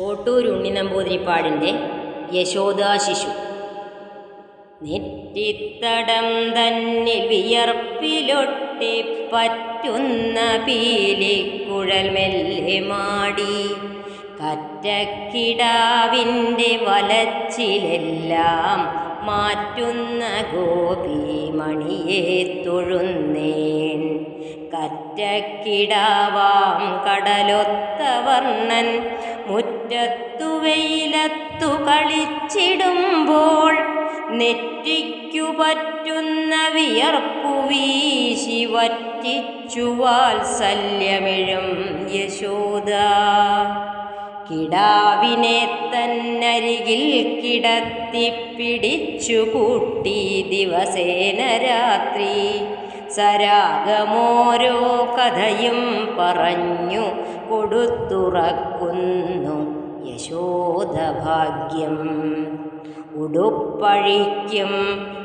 കോട്ടൂർ ഉണ്ണി നമ്പൂതിരിപ്പാടിന്റെ യശോദാശിശു. നെറ്റിത്തടം തന്നിൽ വിയർപ്പിലൊട്ടി പറ്റുന്ന പീലിക്കുഴൽ മെല്ലെ മാടി. കറ്റക്കിടാവിന്റെ വലച്ചിലെല്ലാം മാറ്റുന്ന ഗോപി മണിയെ തൊഴുന്നേൻ. കറ്റക്കിടാവാം കടലൊത്ത വർണൻ മുറ്റത്തു വെയിലത്തു കളിച്ചിടുമ്പോൾ നെറ്റിക്കു പറ്റുന്ന വിയർപ്പു വീശി വറ്റിച്ചു വാത്സല്യമിഴും യശോദ. കിടാവിനെ തന്നരികിൽ കിടത്തി പിടിച്ചു കൂട്ടി ദിവസേന രാത്രി. സരാഗമോരോ കഥയും പറഞ്ഞു കൊടുത്തുറക്കുന്നു. യശോദഭാഗ്യം ഉടുപ്പഴിക്കും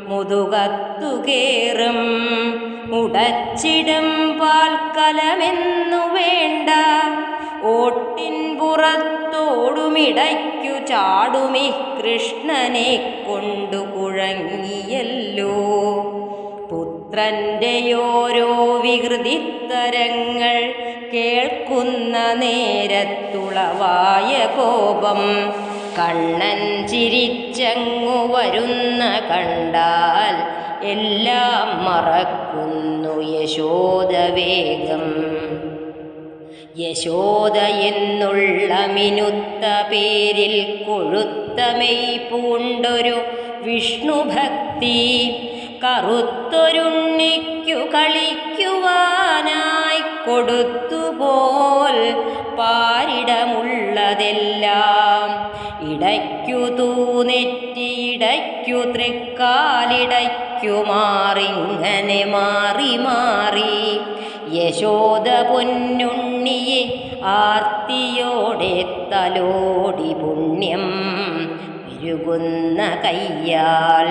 മുതുകത്തുകേറും. കേറും ഉടച്ചിടും പാൽക്കലമെന്നു വേണ്ട. ഓട്ടിൻ പുറത്തോടുമിടയ്ക്കു ചാടുമി കൃഷ്ണനെ കൊണ്ടു കുഴങ്ങിയല്ലോ. പുത്രന്റെ ഓരോ വികൃതിത്തരങ്ങൾ കേൾക്കുന്ന നേരത്തുളവായ കോപം. കണ്ണൻ ചിരിച്ചങ്ങു വരുന്ന കണ്ടാൽ എല്ലാം മറക്കുന്നു യശോദവേഗം. യശോദ എന്നുള്ള മിനുത്ത പേരിൽ കൊഴുത്തമെയ് പൂണ്ടൊരു വിഷ്ണുഭക്തി. കറുത്തൊരുണ്ണിക്കു കളിക്കുവാനായി കൊടുത്തുപോൽ പാരിടമുള്ളതെല്ലാം. ഇടയ്ക്കു തൂനെറ്റി ഇടയ്ക്കു തൃക്കാലിടയ്ക്കു മാറിങ്ങനെ മാറി മാറി. യശോദ പൊന്നുണ്ണിയെ ആർത്തിയോടെ തലോടി പുണ്യം പെരുകുന്ന കയ്യാൽ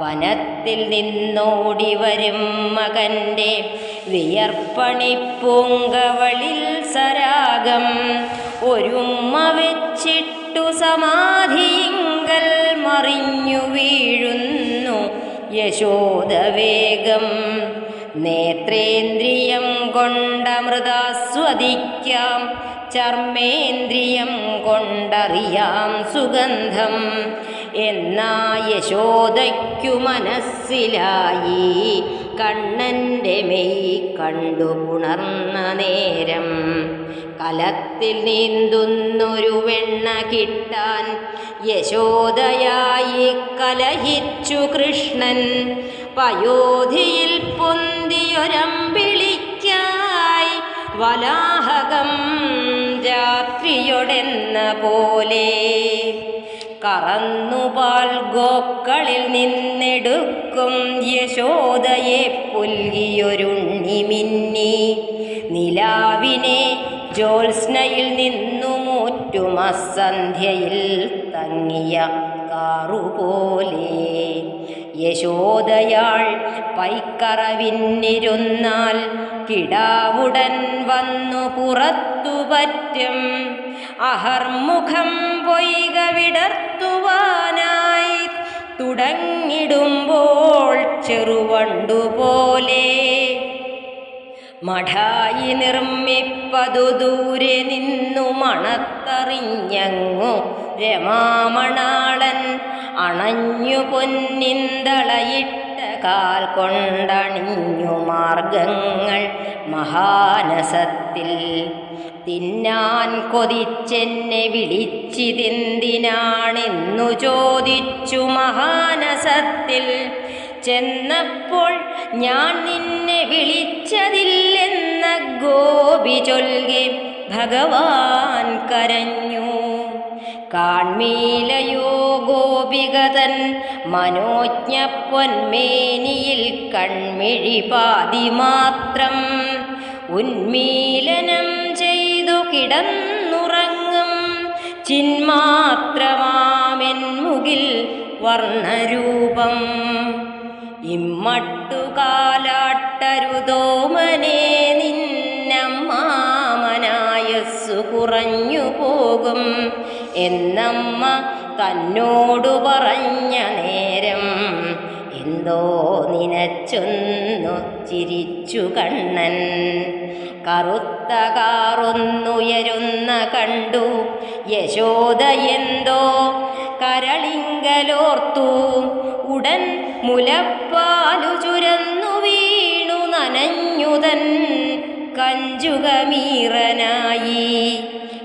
വനത്തിൽ നിന്നോടി വരും മകന്റെ വിയർപ്പണി പൂങ്കവളിൽ സരാഗം. ഒരുമ്മ വെച്ചിട്ടു സമാധിയിങ്കൽ മറിഞ്ഞു വീഴുന്നു യശോദവേഗം. നേത്രേന്ദ്രിയം കൊണ്ടമൃതാസ്വദിക്കാം ചർമ്മേന്ദ്രിയം കൊണ്ടറിയാം സുഗന്ധം. എന്നാ യശോദയ്ക്കു മനസ്സിലായി. കണ്ണന്റെ മെയ് കണ്ടു ഉണർന്ന നേരം. കലത്തിൽ നീന്തുന്നൊരു വെണ്ണ കിട്ടാൻ യശോദയായി കലഹിച്ചു കൃഷ്ണൻ. പയോധിയിൽ പൊന്തിയൊരമ്പിളിക്കായി വലാഹകം രാത്രിയൊടെന്ന പോലെ കറന്നുപാൽ ഗോക്കളിൽ നിന്നെടുക്കും യശോദയെ പുൽകിയൊരുണ്ണി മിന്നി നിലാവിനെ ജ്യോത്സ്നയിൽ നിന്നുമൂറ്റും അസന്ധ്യയിൽ തങ്ങിയ കാറുപോലെ. യശോദയാൾ പൈക്കറവിന്നിരുന്നാൽ കിടാവുടൻ വന്നു പുറത്തു പറ്റും. അഹർമുഖം പൊയ്ക വിടർത്തുവാനായി തുടങ്ങിടുമ്പോൾ ചെറുവണ്ടുപോലെ മഠായി നിർമ്മിപ്പതു ദൂരെ നിന്നു മണത്തറിഞ്ഞങ്ങു രമാമണാളൻ അണഞ്ഞു പൊന്നിന്തളയിട്ട കാൽ കൊണ്ടണിഞ്ഞു മാർഗങ്ങൾ മഹാനസത്തിൽ. തിന്നാൻ കൊതിച്ചെന്നെ വിളിച്ചിതെന്തിനാണെന്നു ചോദിച്ചു മഹാനസത്തിൽ. ചെന്നപ്പോൾ ഞാൻ നിന്നെ വിളിച്ചതില്ലെന്ന ഗോപി ചൊൽകെ ഭഗവാൻ കരഞ്ഞു. കാൺമീലയോ ഗോപികതൻ മനോജ്ഞപ്പൊന്മേനിയിൽ കൺമിഴിപാതി കൺമിഴി പാതി മാത്രം. ഉന്മീലനം ചെയ്തു കിടന്നുറങ്ങും ചിന്മാത്രമാമെൻ മുകിൽ വർണരൂപം. ഇമ്മട്ടു കാലാട്ടരുതോമനെ ആയസ്സു കുറഞ്ഞു പോകും എന്നമ്മ തന്നോടു പറഞ്ഞ നേരം എന്തോ നിനച്ചൊന്നു ചിരിച്ചു കണ്ണൻ. കറുത്ത കാറൊന്നുയരുന്ന കണ്ടു. യശോദ എന്തോ കരളിങ്കലോർത്തു. ഉടൻ മുലപ്പാലു ചുരന്നു വീണു നനഞ്ഞുതൻ. കഞ്ചുകമീറനായി.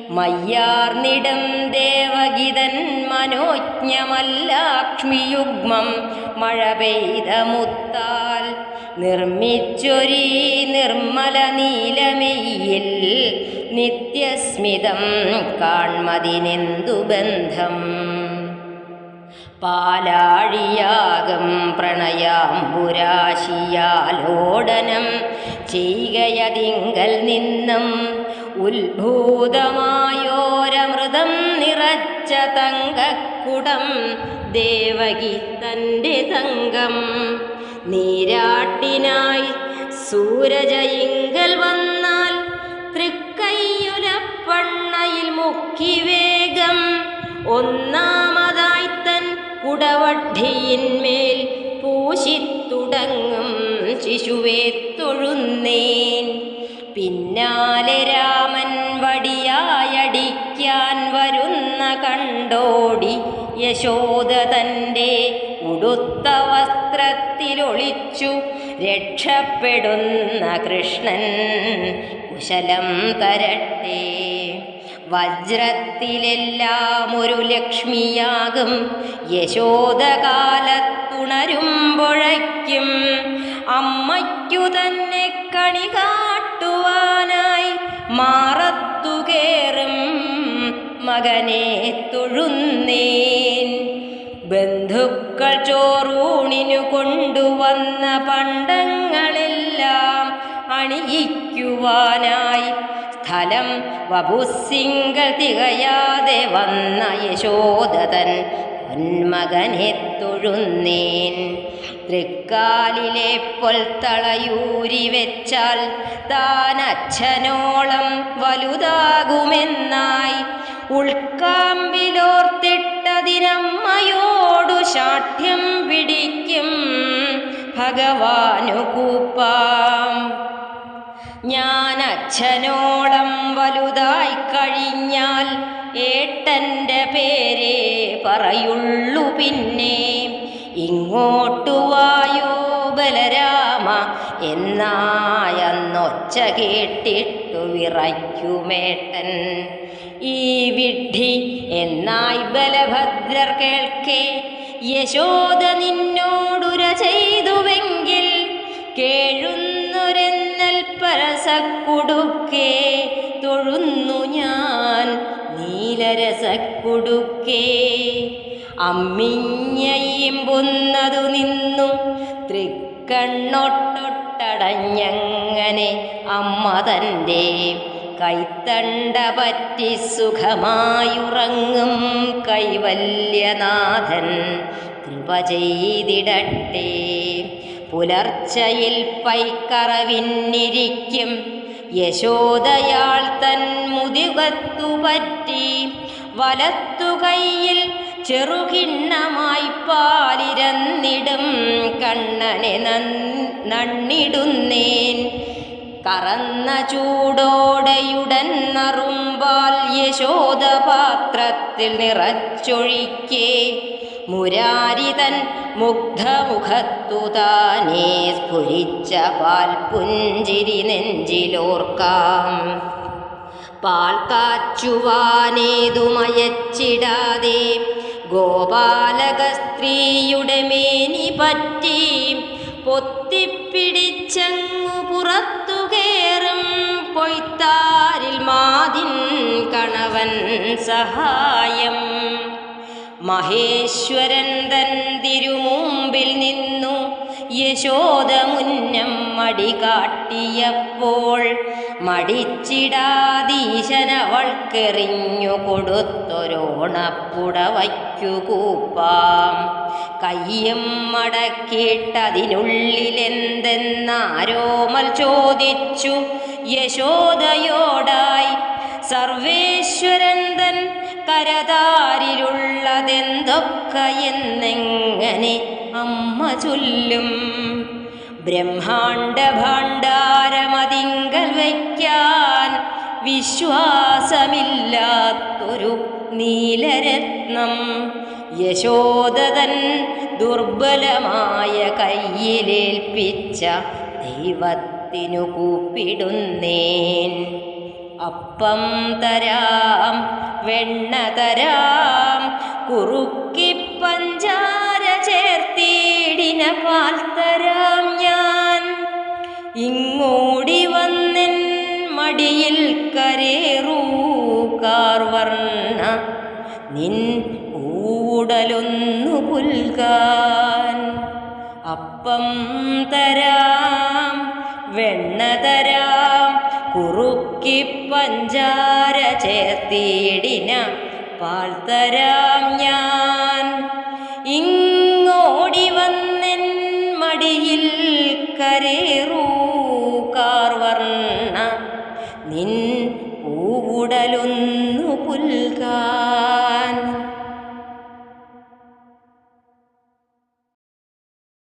മയ്യാർനിടം ദേവഗിതൻ മനോജ്ഞമല്ലാക്ഷ്മിയുഗ്മം മഴ പെയ്ത മുത്താൽ നിർമ്മിച്ചൊരീ നിർമ്മല നീലമെയ്യിൽ നിത്യസ്മിതം കാൺമതിനെന്തു ബന്ധം? പാലാഴിയാകം പ്രണയാംബുരാശിയാലോടനം ചെയ്കയതിങ്കൽ നിന്നും ഉത്ഭൂതമായോരമൃതം നിറച്ച തങ്കക്കുടം ദേവകി തന്റെ തങ്കം. നീരാട്ടിനായി സൂരജയിങ്കൽ വന്നാൽ തൃക്കയ്യുലപ്പണ്ണയിൽ മുക്കി വേഗം ഒന്നാമതായി തൻ കുടവട്ടിയിന്മേൽ പൂശിത്തുടങ്ങും. ശിശുവെ തൊഴുന്നേൻ. പിന്നാലെ രാമൻ വടിയായടിക്കാൻ വരുന്ന കണ്ടോടി യശോദ തന്റെ ഉടുത്ത വസ്ത്രത്തിലൊളിച്ചു രക്ഷപ്പെടുന്ന കൃഷ്ണൻ കുശലം തരട്ടെ. വജ്രത്തിലെല്ലാം ഒരു ലക്ഷ്മിയാകും യശോദകാലത്തുണരുമ്പൊഴയ്ക്കും അമ്മയ്ക്കു തന്നെ കണി കാട്ടുവാനായി മാറത്തുകേറും മകനെ തൊഴുന്നേൻ. ബന്ധുക്കൾ ചോറൂണിനു കൊണ്ടുവന്ന പണ്ടങ്ങളെല്ലാം അണിയിക്കുവാനായി സ്ഥലം വപുസിംഗൾ തികയാതെ വന്ന യശോദതൻ പൊന്മകനെ തൊഴുന്നേൻ. തൃക്കാലിലെ പൊൽത്തളയൂരി വെച്ചാൽ താൻ അച്ഛനോളം വലുതാകുമെന്നായി ഉൾക്കാമ്പിലോർത്തിട്ടതിനമ്മയോടു ശാഠ്യം പിടിക്കും ഭഗവാനുകൂപ്പാം. ഞാൻ അച്ഛനോളം വലുതായി കഴിഞ്ഞാൽ ഏട്ടന്റെ പേരെ പറയുള്ളു പിന്നെ. ഇങ്ങോട്ടു ബലരാമ എന്നായെന്നൊച്ച കേട്ടിട്ടു വിറയ്ക്കുമേട്ടൻ ഈ വിഡ്ഢി എന്നായി ബലഭദ്രർ കേൾക്കെ യശോദ നിന്നോടുര ചെയ്തുവെങ്കിൽ കേഴുന്നൊരെന്നൽ പരസക്കുടുക്കേ തൊഴുന്നു ഞാൻ നീലരസക്കുടുക്കേ. അമ്മിഞ്ഞയിമ്പുന്നതു നിന്നു തൃക്കണ്ണൊട്ടൊട്ടടഞ്ഞങ്ങനെ അമ്മ തന്റെ കൈത്തണ്ട പറ്റി സുഖമായുറങ്ങും കൈവല്യനാഥൻ. കൃപ ചെയ്തിടട്ടെ. പുലർച്ചയിൽ പൈക്കറവിന്നിരിക്കും. യശോദയാൾ തൻ മുതികത്തു പറ്റി വലത്തു കൈയിൽ ചെറുകിണ്ണമായി പാലിരന്നിടും കണ്ണനെ നണ്ണിടുന്നേൻ. കറന്ന ചൂടോടെയുടൻ നറുമ്പാൽ യശോദ പാത്രത്തിൽ നിറച്ചൊഴിക്കേ. മുരാരിതൻ മുഗ്ധമുഖത്തു താനേ സ്ഫുരിച്ച പാൽ പുഞ്ചിരി നെഞ്ചിലോർക്കാം. പാൽ കാച്ചുവാനേതുമയച്ചിടാതെ ഗോപാലക സ്ത്രീയുടെ മേനി പറ്റി പൊത്തിപ്പിടിച്ചങ്ങു പുറത്തു കേറും പൊയ്ത്താരിൽ മാതിൻ കണവൻ സഹായം. മഹേശ്വരൻ തൻ തിരുമുമ്പിൽ നിന്നു യശോദ മുന്നം മടി കാട്ടിയപ്പോൾ മടിച്ചിടാതീശനവൾക്കെറിഞ്ഞു കൊടുത്തൊരോണപ്പുട കൂപ്പാം കയ്യും മടക്കിയിട്ടതിനുള്ളിലെന്തെന്നാരോമൽ ചോദിച്ചു യശോദയോടായി. സർവേശ്വരൻ തൻ കരതാരിലുള്ളതെന്തൊക്കെ എന്നെങ്ങനെ അമ്മ ചൊല്ലും. ബ്രഹ്മാണ്ട ഭാണ്ഡാരമതിങ്കൽ വയ്ക്കാൻ വിശ്വാസമില്ലാത്തൊരു നീലരത്നം യശോദതൻ ദുർബലമായ കയ്യിലേൽപ്പിച്ച ദൈവത്തിനു കൂപ്പിടുന്നേൻ. അപ്പം തരാം വെണ്ണ തരാം കുറുക്കി പഞ്ചാര ചേർത്തിടിന പാൽ തരാം ഞാൻ. ഇങ്ങോടി വന്നെൻ മടിയിൽ കരേറൂ കാർവർണ. നിൻ കൂടലൊന്നു പുൽകാൻ. അപ്പം തരാം വെണ്ണ തരാം കുറുക്കി പഞ്ചാര ചേർത്തിടിന പാൽ തരാം ഞാൻ. ഇങ്ങോടി വന്നെൻ മടിയിൽ കരേ